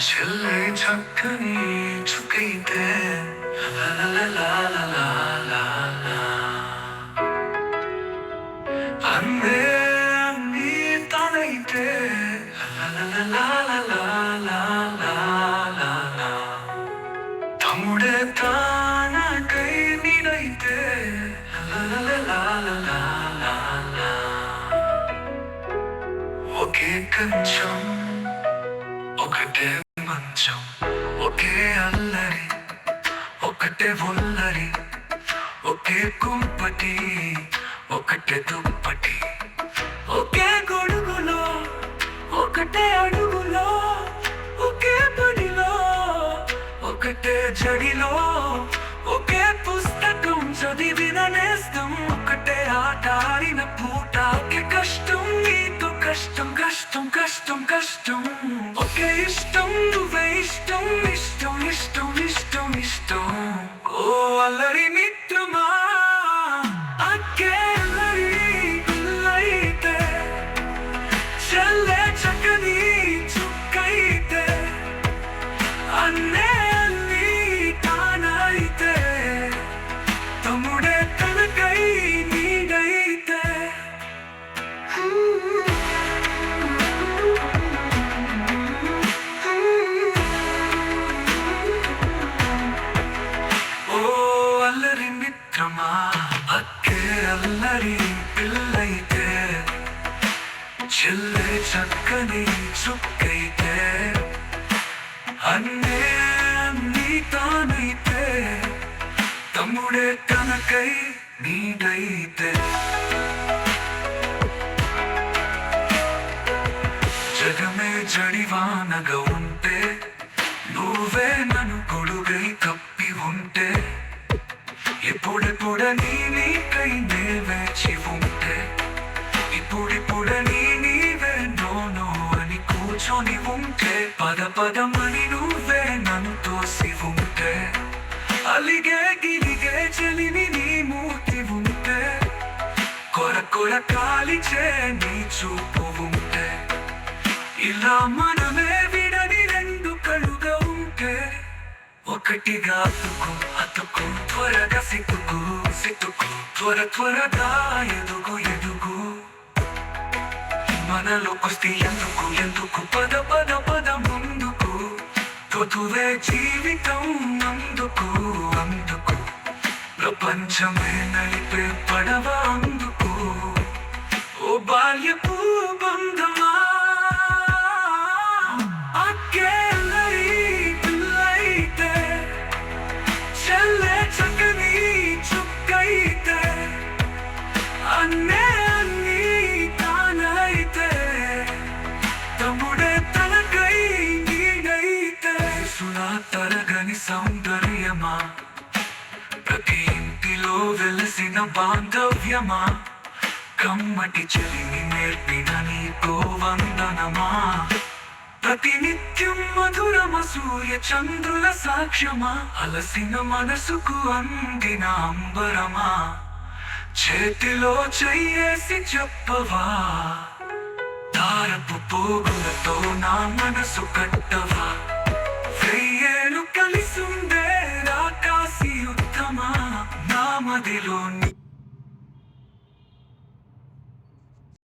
실내 작편이 죽기 때 라라라라라라 안내 니 따내 이때 라라라라라라. ఒకే కంచం ఒకటే మంచం ఒకే అల్లరి ఒకటే ఒల్లరి ఒకే కుంపటి ఒకటే దుప్పటి ఒకే గొడుగులో ఒకటే అడుగులో ఒకే పడిలో ఒకటే జడిలో పుస్తకం నేస్తం ఒకటే ఆట. ఆడిన పూట కష్టం నీతో కష్టం కష్టం కష్టం కష్టం. ఒకే ఇష్టం నువ్వే ఇష్టం ఇష్టం ఇష్టం ఇష్టం ఇష్టం. ఓ అల్లరి మిత్రమా అక్కే అక్కే పిల్లైతే చెల్లె చక్కని చుక్కైతే అన్నే అన్ని తానైతే తమ్ముడే తనకై నీడైతే. జగమే జడివానగౌ పద పదమని నువ్వే నన్ను తోసి ఉంటే. అలిగే గిలిగే చెలిని నీ మూర్తి ఉంటే. కొర కొర కాలిచే నీ చూపు ఉంటే. ఇలా మనమే విడని రెండు కళ్ళుగా ఉంటే. ఒకటిగా అతుకు అతుకు త్వరగా సిక్కుకు సిక్కుకు త్వర త్వరగా ఎదుగు. ఎదుగు వస్తే ఎందుకు? ఎందుకు పద పద పద ముందుకు. తొతువే జీవితం అందుకు అందుకు. ప్రపంచమే నలిపే పడవ అందుకు. దాని సౌందర్యమా? ప్రతి ఇంటిలో వెలసిన బాంధవ్యమా? కమ్మటి చెలిని నేర్పిన నీతో వందనమా? ప్రతినిత్యం మధురమ సూర్య చంద్రుల సాక్ష్యమా? అలసిన మనసుకు అందిన అంబరమా? చేతిలో చెయ్యేసి చెప్పవా? తారపు పోగులతో నా మనసు కట్టవా? ಸುಂದರ ಕಾಸಿ ಉತ್ತಮ ನಾಮದಿಲೋ ನೀ